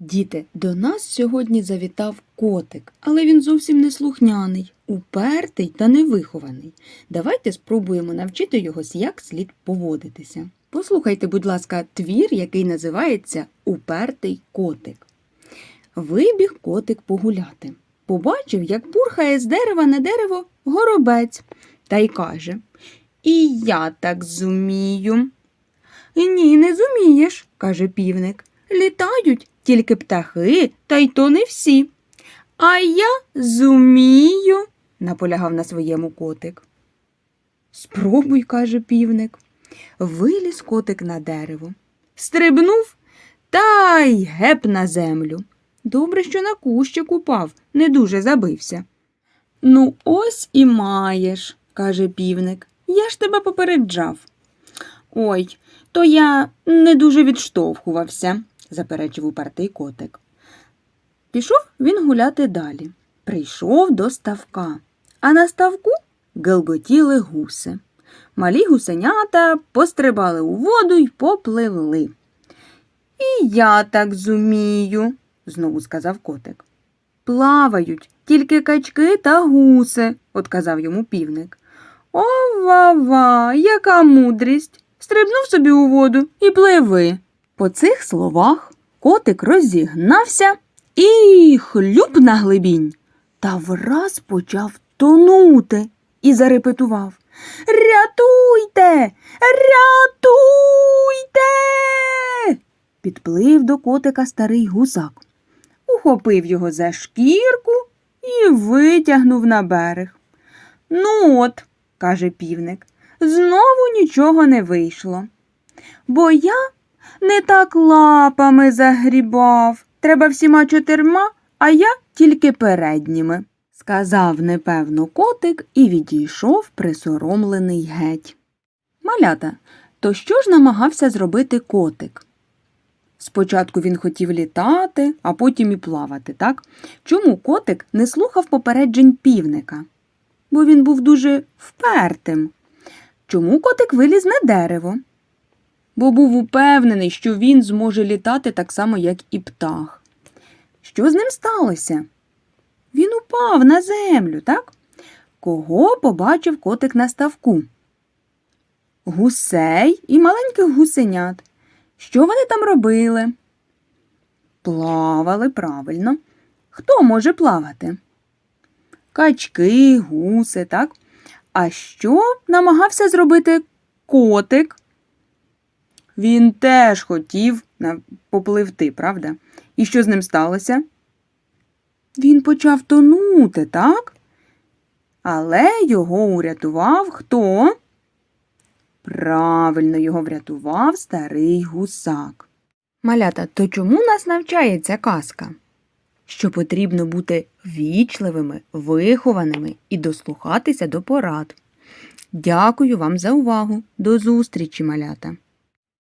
Діти, до нас сьогодні завітав котик, але він зовсім не слухняний, упертий та невихований. Давайте спробуємо навчити його, як слід поводитися. Послухайте, будь ласка, твір, який називається Упертий котик. Вибіг котик погуляти. Побачив, як бурхає з дерева на дерево горобець, та й каже І я так зумію. Ні, не зумієш, каже півник. Літають тільки птахи, та й то не всі. А я зумію, наполягав на своєму котик. Спробуй, каже півник. Виліз котик на дерево, стрибнув та й геп на землю. Добре, що на кущик упав, не дуже забився. Ну, ось і маєш, каже півник. Я ж тебе попереджав. Ой, то я не дуже відштовхувався, заперечив упертий котик. Пішов він гуляти далі. Прийшов до ставка, а на ставку гелготіли гуси. Малі гусенята пострибали у воду й попливли. І я так зумію, знову сказав котик. Плавають тільки качки та гуси, отказав йому півник. Ова-ва, яка мудрість. Стрибнув собі у воду і пливи. По цих словах котик розігнався і хлюп на глибінь. Та враз почав тонути і зарепетував. Рятуйте, рятуйте. Підплив до котика старий гусак, ухопив його за шкірку і витягнув на берег. Ну от, каже півник, знову нічого не вийшло. Бо я не так лапами загрібав. Треба всіма чотирма, а я тільки передніми, сказав непевно котик і відійшов присоромлений геть. Малята, то що ж намагався зробити котик? Спочатку він хотів літати, а потім і плавати, так? Чому котик не слухав попереджень півника? Бо він був дуже впертим. Чому котик виліз на дерево? Бо був упевнений, що він зможе літати так само, як і птах. Що з ним сталося? Він упав на землю, так? Кого побачив котик на ставку? Гусей і маленьких гусенят. Що вони там робили? Плавали правильно. Хто може плавати? Качки, гуси, так? А що намагався зробити котик? Він теж хотів попливти, правда? І що з ним сталося? Він почав тонути, так? Але його урятував хто? Правильно його врятував старий гусак. Малята, то чому нас навчає ця казка? Що потрібно бути вічливими, вихованими і дослухатися до порад. Дякую вам за увагу. До зустрічі, малята!